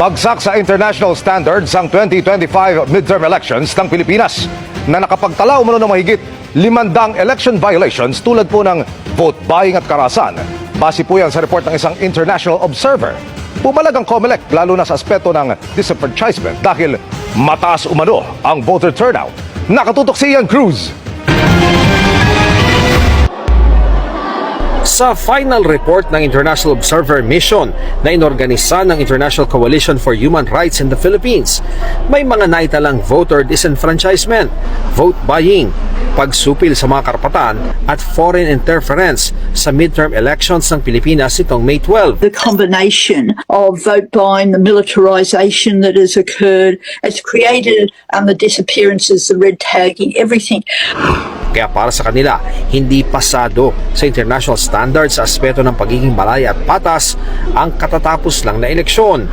Bagsak sa international standards ang 2025 midterm elections ng Pilipinas na nakapagtala umano ng mahigit limandang election violations tulad po ng vote buying at karasan. Base po yan sa report ng isang international observer. Pumalag ang COMELEC lalo na sa aspeto ng disenfranchisement dahil mataas umano ang voter turnout. Nakatutok si Ian Cruz. Sa final report ng International Observer Mission na inorganisa ng International Coalition for Human Rights in the Philippines, may mga naitalang voter disenfranchisement, vote buying, pagsupil sa mga karapatan at foreign interference sa midterm elections ng Pilipinas itong May 12. the combination of vote buying, the militarisation that has occurred, has created um, the disappearances, the red tagging, everything. Kaya para sa kanila, hindi pasado sa international standards sa aspeto ng pagiging malaya at patas ang katatapos lang na eleksyon.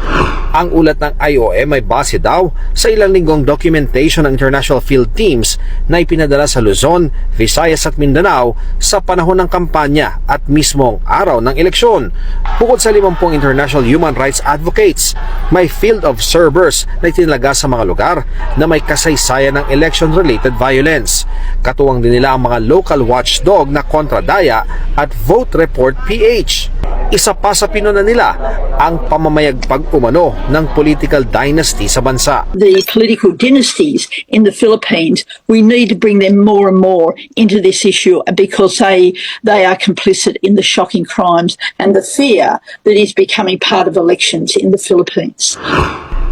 Ang ulat ng IOM ay base daw sa ilang linggong documentation ng international field teams na ipinadala sa Luzon, Visayas at Mindanao sa panahon ng kampanya at mismong araw ng eleksyon. Bukod sa 50 international human rights advocates, may field observers na itinalaga sa mga lugar na may kasaysayan ng election-related violence. Katuwang din nila ang mga local watchdog na Kontradaya at Vote Report PH. Isa pa sa pinuna nila ang pamamayagpag umano ng political dynasty sa bansa. The political dynasties in the Philippines, we need to bring them more and more into this issue because they, they are complicit in the shocking crimes and the fear that is becoming part of elections in the Philippines.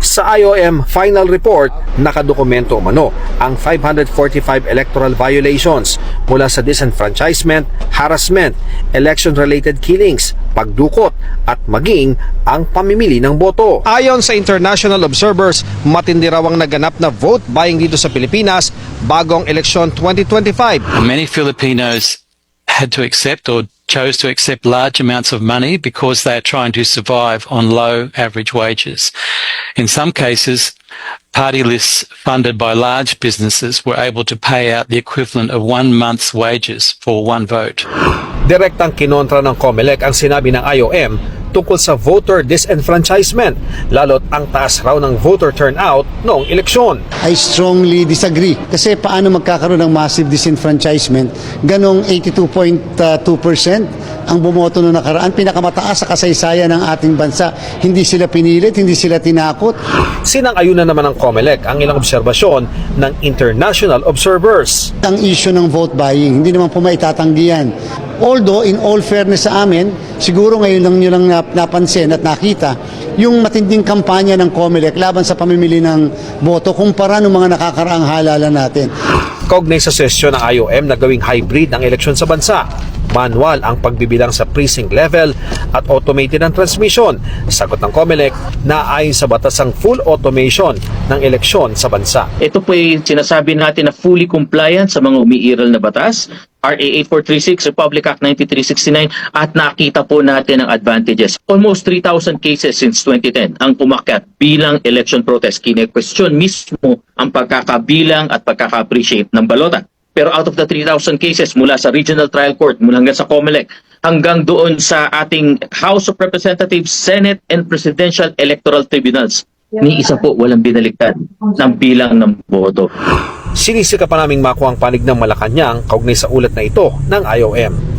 Sa IOM final report, nakadokumento umano ang 545 electoral violations mula sa disenfranchisement, harassment, election-related killings, pagdukot at maging ang pamimili ng boto. Ayon sa international observers, matindi raw ang naganap na vote buying dito sa Pilipinas bagong eleksyon 2025. Many Filipinos had to accept or chose to accept large amounts of money because they are trying to survive on low average wages. In some cases, party lists funded by large businesses were able to pay out the equivalent of one month's wages for one vote. Direktang kinontra ng COMELEC ang sinabi ng IOM tungkol sa voter disenfranchisement, lalo't ang taas raw ng voter turnout noong eleksyon. I strongly disagree. Kasi paano magkakaroon ng massive disenfranchisement? Ganong 82.2% ang bumoto noong nakaraan. Pinakamataas sa kasaysayan ng ating bansa. Hindi sila pinilit, hindi sila tinakot. Sinang-ayunan naman ng COMELEC ang ilang obserbasyon ng international observers. Ang issue ng vote buying, hindi naman po maitatanggi yan. Although, in all fairness sa amin, siguro ngayon lang nyo lang nap- napansin at nakita yung matinding kampanya ng COMELEC laban sa pamimili ng boto kumpara ng mga nakakaraang halalan natin. Kaugnay sa sesyon ng IOM na gawing hybrid ang eleksyon sa bansa. Manual ang pagbibilang sa precinct level at automated ang transmission. Sagot ng COMELEC na ayon sa batas ang full automation ng eleksyon sa bansa. Ito po ay sinasabi natin na fully compliant sa mga umiiral na batas, RA 8436, Republic Act 9369 at nakita po natin ang advantages. Almost 3,000 cases since 2010 ang pumakyat bilang election protest. Kine-question mismo ang pagkakabilang at pagkaka-appreciate ng balota. Pero out of the 3,000 cases mula sa Regional Trial Court, mula hanggang sa COMELEC, hanggang doon sa ating House of Representatives, Senate, and Presidential Electoral Tribunals, ni isa po walang binaligtad ng bilang ng boto. Sinisika pa naming makuha ang panig ng Malacanang kaugnay sa ulat na ito ng IOM.